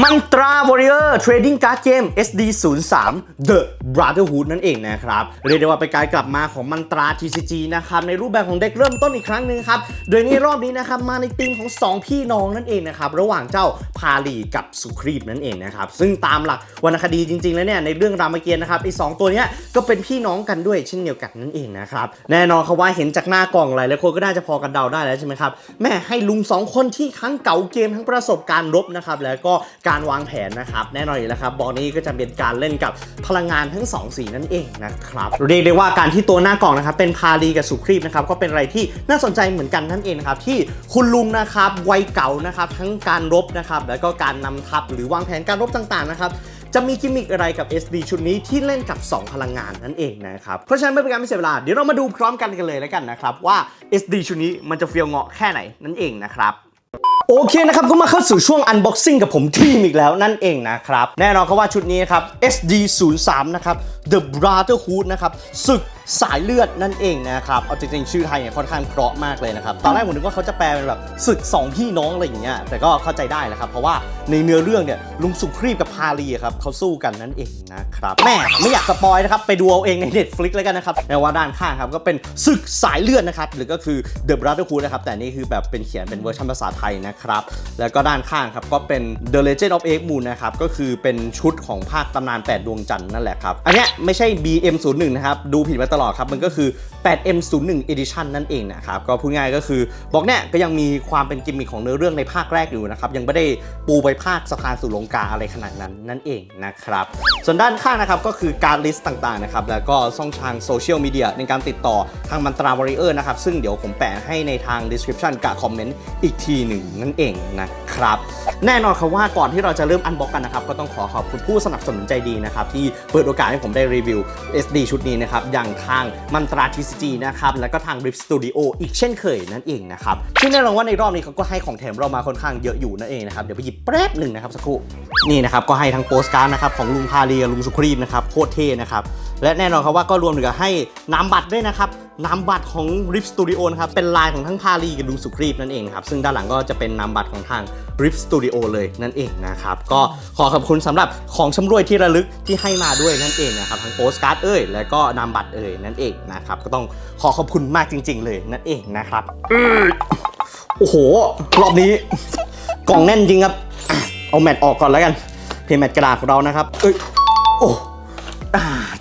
มันตรา Warrior Trading Card Game SD 0 3 The Brotherhood นั่นเองนะครับ เรียกได้ว่าเป็นการกลับมาของมันตรา TCG นะครับ ในรูปแบบของเด็กเริ่มต้นอีกครั้งหนึ่งครับ โดยในรอบนี้นะครับ มาในธีมของ 2 พี่น้องนั่นเองนะครับ ระหว่างเจ้าพาลีกับสุครีบนั่นเองนะครับ ซึ่งตามหลักวรรณคดีจริงๆ แล้วเนี่ย ในเรื่องรามเกียรติ์นะครับไอ้สองตัวเนี้ยก็เป็นพี่น้องกันด้วยเช่นเดียวกันนั่นเองนะครับแน่นอนครับว่าเห็นจากหน้ากล่องหลายๆคนก็น่าจะพอกันเดาได้แล้วใช่ไหมครับแม่ให้ลุงสองคนที่ทั้งเก่าเกมทั้งประสบการณ์รบนะครับแล้วก็การวางแผนนะครับ แน่นอนอยู่แล้วครับบอกนี้ก็จะเป็นการเล่นกับพลังงานทั้งสองสีนั่นเองนะครับเรียกได้ว่าการที่ตัวหน้ากล่องนะครับเป็นพาลีกับสุครีบนะครับก็เป็นอะไรที่น่าสนใจเหมือนกันนั่นเองนะครับที่คุณลุงนะครับวัยเก่านะครับทั้งการรบนะครับแล้วก็การนำทัพหรือวางแผนการรบต่างๆนะครับจะมีกิมมิคอะไรกับ SD ชุดนี้ที่เล่นกับ 2 พลังงานนั่นเองนะครับ เพราะฉะนั้นไม่เป็นการไม่เสียเวลา เดี๋ยวเรามาดูพร้อมกันกันเลยแล้วกันนะครับ ว่า SD ชุดนี้มันจะเฟี้ยวเงาะแค่ไหนนั่นเองนะครับ โอเคนะครับก็มาเข้าสู่ช่วง unboxing กับผมทีมอีกแล้วนั่นเองนะครับ แน่นอนครับว่าชุดนี้ครับ SD 0 3นะครับ The Brotherhood นะครับศึกสายเลือดนั่นเองนะครับเอาจริงๆชื่อไทยเนี่ยค่อนข้างเพราะมากเลยนะครับตอนแรกผมนึกว่าเขาจะแปลเป็นแบบศึกสองพี่น้องอะไรอย่างเงี้ยแต่ก็เข้าใจได้แหละครับเพราะว่าในเนื้อเรื่องเนี่ยลุงสุครีบกับพาลีครับเขาสู้กันนั่นเองนะครับแม่ไม่อยากสปอยนะครับไปดูเอาเองใน Netflix แล้วกันนะครับแต่ว่าด้านข้างครับก็เป็นศึกสายเลือดนะครับหรือก็คือ The Brotherhood นะครับแต่นี่คือแบบเป็นเขียนเป็นเวอร์ชันภาษาไทยนะครับแล้วก็ด้านข้างครับก็เป็น The Legend of Egg Moon นะครับก็คือเป็นชุดของภาคตำนาน8ดวงจันทร์นั่นแหละครับอันเนี้ยไม่ใช่ BM01 นะครับดูผิดมาตลอดครับ มันก็คือ 8M01 Edition นั่นเองนะครับ ก็พูดง่ายก็คือบอกเนี่ยก็ยังมีความเป็นกิมมิคของเนื้อเรื่องในภาคแรกอยู่นะครับ ยังไม่ได้ปูไปภาคสะพานสู่ลงกาอะไรขนาดนั้นนั่นเองนะครับ ส่วนด้านข้างนะครับก็คือการลิสต์ต่างๆนะครับ แล้วก็ช่องทางโซเชียลมีเดียในการติดต่อทางมันตราวอริเออร์นะครับ ซึ่งเดี๋ยวผมแปะให้ในทาง description กับคอมเมนต์อีกทีหนึ่งนั่นเองนะครับ แน่นอนครับว่าก่อนที่เราจะเริ่มอันบ็อกกันนะครับ ก็ต้องขอขอบคุณผู้สนับสนุนใจดีนะครับที่เปิดโอกาสให้ผมได้รีวิว SD ชุดนี้นะครับอย่างทางมันตราทีซีจีนะครับแล้วก็ทาง Rip Studio อีกเช่นเคยนั่นเองนะครับซึ่งแน่นอนว่าในรอบนี้เขาก็ให้ของแถมเรามาค่อนข้างเยอะอยู่นั่นเองนะครับเดี๋ยวไปหยิบแป๊บหนึ่งนะครับสักครู่นี่นะครับก็ให้ทั้งโปสการ์ดนะครับของลุงพาเรียลุงสุครีมนะครับโคตรเท่นะครับและแน่นอนครับว่าก็รวมถึงให้นามบัตรด้วยนะครับนามบัตรของ Rip Studio นะครับ เป็นลายของทั้งพาลีกับลุงสุครีบนั่นเองครับ ซึ่งด้านหลังก็จะเป็นนามบัตรของทาง Rip Studio เลยนั่นเองนะครับ ก็ขอขอบคุณสำหรับของชำรวยที่ระลึกที่ให้มาด้วยนั่นเองนะครับ ทั้งโปสการ์ดเอ่ย และก็นามบัตรเอ่ยนั่นเองนะครับ ก็ต้องขอขอบคุณมากจริง ๆ เลยนั่นเองนะครับโอ้โห รอบนี้ กล่องแน่นจริงครับ เอาแมตต์ออกก่อนแล้วกัน เพลงแมตต์กระดาษของเรานะครับ เอ้ย โอ้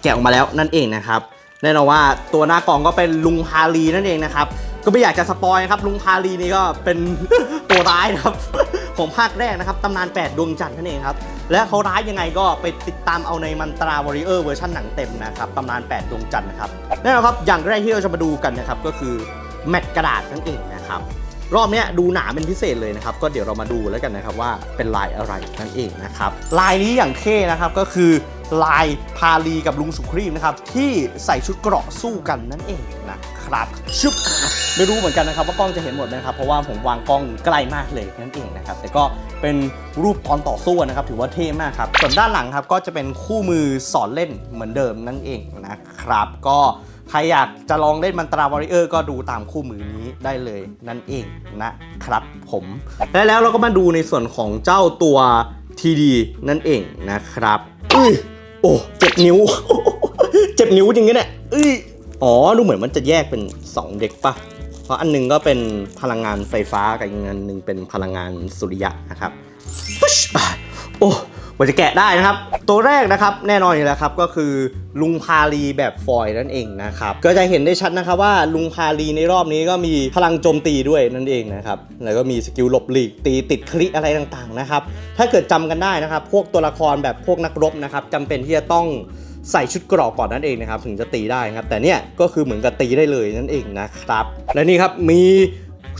แกะออกมาแล้วนั่นเองนะครับ แน่นอนว่าตัวหน้ากล่องก็เป็นลุงพาลีนั่นเองนะครับ ก็ไม่อยากจะสปอยนะครับลุงพาลีนี่ก็เป็นตัวร้ายนะครับ ของภาคแรกนะครับตำนาน 8 ดวงจันทร์นั่นเองครับ และเขาร้ายยังไงก็ไปติดตามเอาในมันตราวอริเออร์เวอร์ชันหนังเต็มนะครับตำนาน 8 ดวงจันทร์นะครับแน่นอนครับอย่างแรกที่เราจะมาดูกันนะครับก็คือแมตกระดาษนั่นเองนะครับรอบนี้ดูหนาเป็นพิเศษเลยนะครับ ก็เดี๋ยวเรามาดูแล้วกันนะครับว่าเป็นลายอะไรนั่นเองนะครับ ลายนี้อย่างเท่นะครับก็คือ ลายพาลีกับลุงสุครีมนะครับที่ใส่ชุดเกราะสู้กันนั่นเองนะครับชึบไม่รู้เหมือนกันนะครับว่ากล้องจะเห็นหมดไหมครับเพราะว่าผมวางกล้องใกล้มากเลยนั่นเองนะครับแต่ก็เป็นรูปตอนต่อสู้นะครับถือว่าเท่มากครับส่วนด้านหลังครับก็จะเป็นคู่มือสอนเล่นเหมือนเดิมนั่นเองนะครับก็ใครอยากจะลองเล่นมันตราวอริเออร์ก็ดูตามคู่มือนี้ได้เลยนั่นเองนะครับผมและแล้วเราก็มาดูในส่วนของเจ้าตัว TD นั่นเองนะครับอ โอ้เจ็บนิ้ว เจ็บนิ้วจริงๆเนี่ยอุ้ยอ๋อ ดูเหมือนมันจะแยกเป็น 2 เด็กปะเพราะอันหนึงก็เป็นพลังงานไฟฟ้ากับอีกอันหนึ่งเป็นพลังงานสุริยะนะครับปึ๊ชอะโอ้ก ว่าจะแกะได้นะครับ ตัวแรกนะครับแน่นอนอยู่แล้วครับก็คือลุงพาลีแบบฟอยนั่นเองนะครับก็จะเห็นได้ชัดนะครับว่าลุงพาลีในรอบนี้ก็มีพลังโจมตีด้วยนั่นเองนะครับแล้วก็มีสกิลหลบหลีกตีติดคลิอะไรต่างๆนะครับถ้าเกิดจำกันได้นะครับ พวกตัวละครแบบพวกนักรบนะครับจำเป็นที่จะต้องใส่ชุดเกราะก่อนนั่นเองนะครับถึงจะตีได้ครับแต่เนี่ยก็คือเหมือนกับตีได้เลยนั่นเองนะครับและนี่ครับมี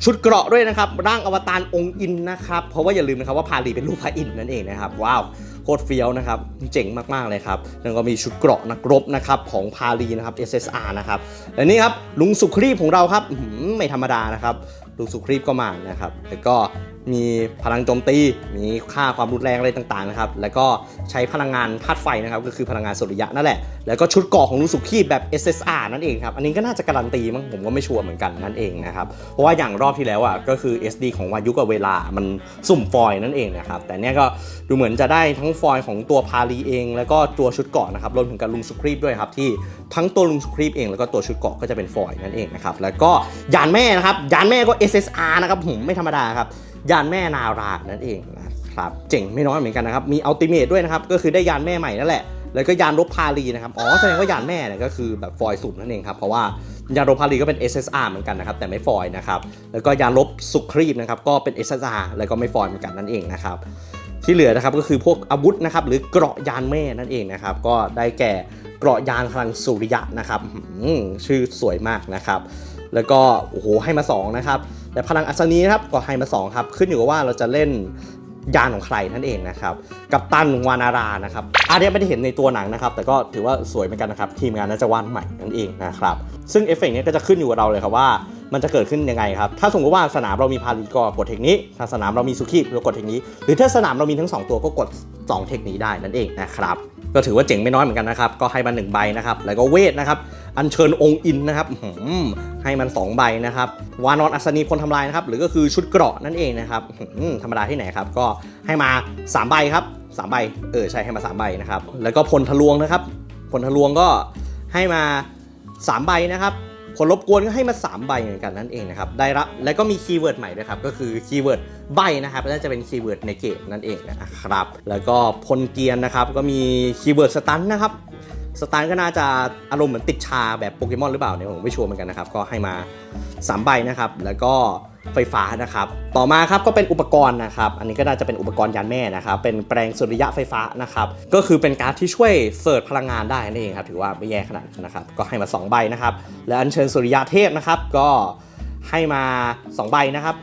ชุดเกราะด้วยนะครับร่างอวตารองค์อินนะครับเพราะว่าอย่าลืมนะครับว่าพาลีเป็นรูปพระอินนั่นเองนะครับว้าว โคตรเฟี้ยวนะครับ เจ๋งมากๆเลยครับ แล้วก็มีชุดเกราะนักรบนะครับของพาลีนะครับ SSR นะครับ และนี่ครับลุงสุครีบของเราครับไม่ธรรมดานะครับลุงสุครีบก็มานะครับ แล้วก็มีพลังโจมตี มีค่าความรุนแรงอะไรต่างๆนะครับ แล้วก็ใช้พลังงานธาตุไฟนะครับ ก็คือพลังงานสุริยะนั่นแหละ แล้วก็ชุดเกราะของลุงสุขีแบบ SSR นั่นเองครับ อันนี้ก็น่าจะการันตีมั้ง ผมก็ไม่ชัวร์เหมือนกันนั่นเองนะครับ เพราะว่าอย่างรอบที่แล้วอะ ก็คือ SD ของวายุกับเวลา มันสุ่มฟอยล์นั่นเองนะครับ แต่เนี้ยก็ดูเหมือนจะได้ทั้งฟอยล์ของตัวพาลีเอง แล้วก็ตัวชุดเกราะนะครับรวมถึงกับลุงสุครีบด้วยครับที่ทั้งตัวลุงสุครีบเองแล้วก็ตัวชุดเกราะก็จะเป็นฟอยนั่นเองนะครับแล้วก็ยานแม่นะครับยานแม่ก็ SSR นะครับผมไม่ธรรมดาครับ ยานแม่นารานั่นเองนะครับเจ๋งไม่น้อยเหมือนกันนะครับ มีอัลติเมทด้วยนะครับ ก็คือได้ยานแม่ใหม่นั่นแหละ แล้วก็ยานรบพาลีนะครับ อ๋อแสดงว่ายานแม่เนี่ยก็คือแบบฟอยสุ่มนั่นเองครับ เพราะว่ายานรบพาลีก็เป็น SSR เหมือนกันนะครับ แต่ไม่ฟอยนะครับ แล้วก็ยานรบสุครีบนะครับ ก็เป็น SSR แล้วก็ไม่ฟอยเหมือนกันนั่นเองนะครับ ที่เหลือนะครับก็คือพวกอาวุธนะครับ หรือเกราะยานแม่นั่นเองนะครับ ก็ได้แก่เกราะยานพลังสุริยะนะครับชื่อสวยมากนะครับ แล้วก็โอ้โหให้มา2นะครับ แต่พลังอัศนีนะครับก็ให้มา2ครับขึ้นอยู่กับว่าเราจะเล่นยานของใครนั่นเองนะครับ กับตันวานารานะครับอันนี้ไม่ได้เห็นในตัวหนังนะครับ แต่ก็ถือว่าสวยเหมือนกันนะครับ ทีมงานน่าจะวาดใหม่นั่นเองนะครับ ซึ่งเอฟเฟกต์นี้ก็จะขึ้นอยู่กับเราเลยครับว่า มันจะเกิดขึ้นยังไงครับ ถ้าสมมติว่าสนามเรามีพาลีก็กดเทคนี้ ถ้าสนามเรามีสุขีเรากดเทคนี้ หรือถ้าสนามเรามีทั้ง 2 ตัวก็กด 2 เทคนี้ได้นั่นเองนะครับ ก็ถือว่าเจ๋งไม่น้อยเหมือนกันนะครับ ก็ให้มา1ใบนะครับ แล้วก็เวทนะครับ อัญเชิญองค์อินนะครับให้มัน 2 ใบนะครับ วานอนอัศนีพลทำลายนะครับ หรือก็คือชุดเกราะนั่นเองนะครับธรรมดาที่ไหนครับ ก็ให้มา 3 ใบครับ3ใบ เออใช่ให้มา 3 ใบนะครับ แล้วก็พลทะลวงนะครับพลทะลวงก็ให้มา 3 ใบนะครับผลรบกวนก็ให้มา 3 ใบเหมือนกันนั่นเองนะครับ ได้รับ แล้วก็มีคีย์เวิร์ดใหม่ด้วยครับ ก็คือคีย์เวิร์ดใบนะครับน่าจะเป็นคีย์เวิร์ดในเกมนั่นเองนะครับ แล้วก็พลเกียร์นะครับ ก็มีคีย์เวิร์ดสตันนะครับ สตันก็น่าจะอารมณ์เหมือนติดชาแบบโปเกมอนหรือเปล่าเนี่ยผมไม่ชัวร์เหมือนกันนะครับ ก็ให้มา 3 ใบนะครับ แล้วก็ไฟฟ้านะครับ ต่อมาครับก็เป็นอุปกรณ์นะครับ อันนี้ก็น่าจะเป็นอุปกรณ์ยานแม่นะครับ เป็นแปลงสุริยะไฟฟ้านะครับ ก็คือเป็นการ์ดที่ช่วยเสิร์ชพลังงานได้นั่นเองครับ ถือว่าไม่แย่ขนาดนั้นนะครับ ก็ให้มา 2 ใบนะครับ และอัญเชิญสุริยะเทพนะครับ ก็ให้มา 2 ใบนะครับ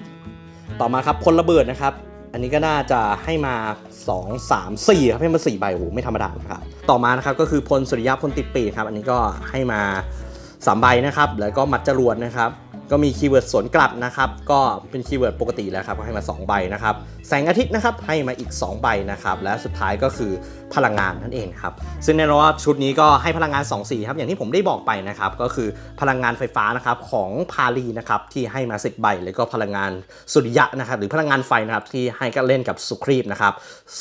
ต่อมาครับพลระเบิดนะครับ อันนี้ก็น่าจะให้มา 2 3 4ครับให้มา4ใบโอ้โหไม่ธรรมดานะครับต่อมานะครับก็คือพลสุริยะพลติดปีครับ อันนี้ก็ให้มา3ใบนะครับแล้วก็มัดจรวดนะครับ ก็มีคีย์เวิร์ดสวนกลับนะครับ ก็เป็นคีย์เวิร์ดปกติแล้วครับก็ให้มา 2 ใบนะครับ แสงอาทิตย์นะครับให้มาอีก 2 ใบนะครับและสุดท้ายก็คือพลังงานนั่นเองครับซึ่งแน่นอนว่าชุดนี้ก็ให้พลังงาน 2 สีครับอย่างที่ผมได้บอกไปนะครับก็คือพลังงานไฟฟ้านะครับของพาลีนะครับที่ให้มา 10 ใบ แล้วก็พลังงานสุริยะนะครับหรือพลังงานไฟนะครับที่ให้ก็เล่นกับสุครีบนะครับ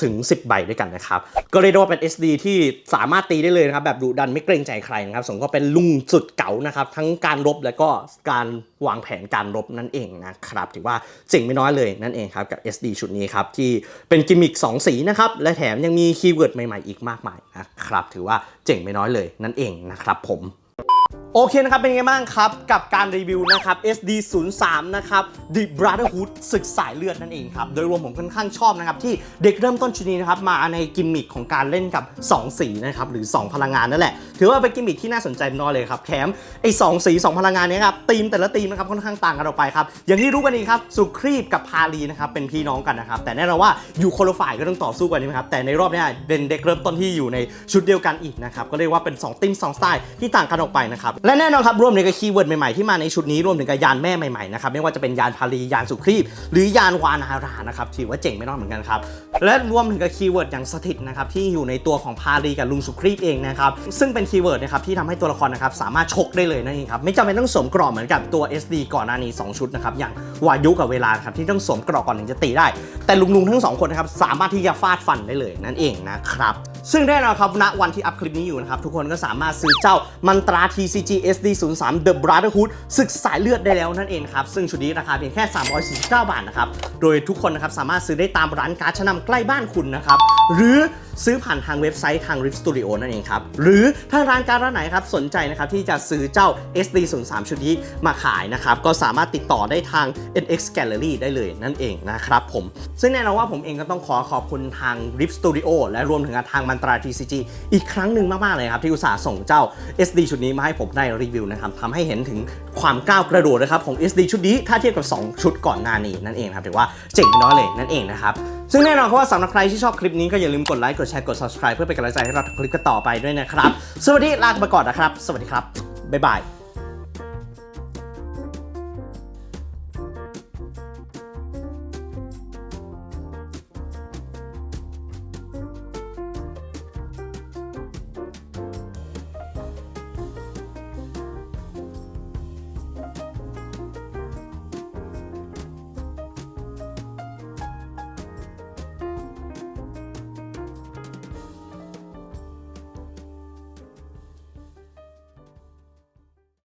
ถึง 10 ใบด้วยกันนะครับก็เรียกได้ว่าเป็น SD ที่สามารถตีได้เลยนะครับแบบดุดันไม่เกรงใจใครนะครับสมก็เป็นลุงสุดเก๋านะครับทั้งการรบแล้วก็การวางแผนการรบนั่นเองนะครับถือว่าเจ๋งไม่น้อยเลยนั่นเองครับกับ SD ชุดนี้ครับที่เป็นกิมมิค2สีนะครับและแถมยังมีคีย์เวิร์ดใหม่ๆอีกมากมายนะครับถือว่าเจ๋งไม่น้อยเลยนั่นเองนะครับผม โอเคนะครับ เป็นไงบ้างครับ กับการรีวิวนะครับ SD 0 3นะครับ The Brotherhood ศึกสายเลือดนั่นเองครับ โดยรวมผมค่อนข้างชอบนะครับ ที่เด็กเริ่มต้นชุดนี้นะครับ มาในกิมมิคของการเล่นกับ 2 สีนะครับ หรือ 2 พลังงานนั่นแหละ ถือว่าเป็นกิมมิคที่น่าสนใจน้อยเลยครับแถมไอ้สองสี 2 พลังงานเนี้ครับธีมแต่ละธีมนะครับค่อนข้างต่างกันออกไปครับอย่างที่รู้กันดีครับสุครีบกับพาลีนะครับเป็นพี่น้องกันนะครับแต่แน่นอนว่าอยู่คนละฝ่ายก็ต้องต่อสู้กันนะครับแต่ในรอบนี้เป็นเด็กเริ่มต้นที่อยู่ในชุดเดียวกันอีกนะครับก็เรียกว่าเป็น2ธีม2สไตล์ที่ต่างกันออกไปนะครับและแน่นอนครับรวมถึงกับคีย์เวิร์ดใหม่ๆที่มาในชุดนี้รวมถึงกับยานแม่ใหม่ๆนะครับไม่ว่าจะเป็นยานพาลียานสุครีบหรือยานวานารานะครับถือว่าเจ๋งไม่น้อยเหมือนกันครับและรวมถึงกับคีย์เวิร์ดอย่างสถิตนะครับที่อยู่ในตัวของพาลีกับลุงสุครีบเองนะครับซึ่งเป็นคีย์เวิร์ดนะครับที่ทำให้ตัวละครนะครับสามารถชกได้เลยนั่นเองครับไม่จำเป็นต้องสวมกรอบเหมือนกับตัว SD ก่อนหน้านี้ 2 ชุดนะครับอย่างวายุกับเวลาครับที่ต้องสวมกรอบก่อนถึงจะตีได้ แต่ลุงๆทั้งสองคนนะครับสามารถที่จะฟาดฟันได้เลยนั่นเองนะครับ ซึ่งแน่นอนครับณวันที่อัพคลิปนี้อยู่นะครับ ทุกคนก็สามารถซื้อเจ้ามันตรา TCG SD 0 3 The Brotherhood ศึกสายเลือดได้แล้วนั่นเองครับ ซึ่งชุดนี้ราคาเพียงแค่ 349 บาทนะครับ โดยทุกคนนะครับสามารถซื้อได้ตามร้านการ์ดชั้นนำใกล้บ้านคุณนะครับ หรือ ซื้อผ่านทางเว็บไซต์ทาง Rift Studio นั่นเองครับ หรือถ้าร้านการ์ดร้านไหนครับสนใจนะครับที่จะซื้อเจ้า SD 0 3ชุดนี้มาขายนะครับ ก็สามารถติดต่อได้ทาง NX Gallery ได้เลยนั่นเองนะครับผม ซึ่งแน่นอนว่าผมเองก็ต้องขอขอบคุณทาง Rift Studio และรวมถึงทางมันตรา TCG อีกครั้งหนึ่งมาก ๆ เลยครับ ที่อุตส่าห์ส่งเจ้า SD ชุดนี้มาให้ผมได้รีวิวนะครับทำให้เห็นถึงความก้าวกระโดดนะครับของ SD ชุดนี้ถ้าเทียบกับ 2 ชุดก่อนหน้านี้นั่นเองครับถือว่าเจ๋งน้อยเลยนั่นเองนะครับ ซึ่งแน่นอนครับว่าสำหรับใครที่ชอบคลิปนี้ก็อย่าลืมกดไลค์ กดแชร์ กด subscribe เพื่อเป็นกำลังใจให้เราทำคลิปกันต่อไปด้วยนะครับ สวัสดีลาไปก่อนนะครับ สวัสดีครับ บ๊ายบาย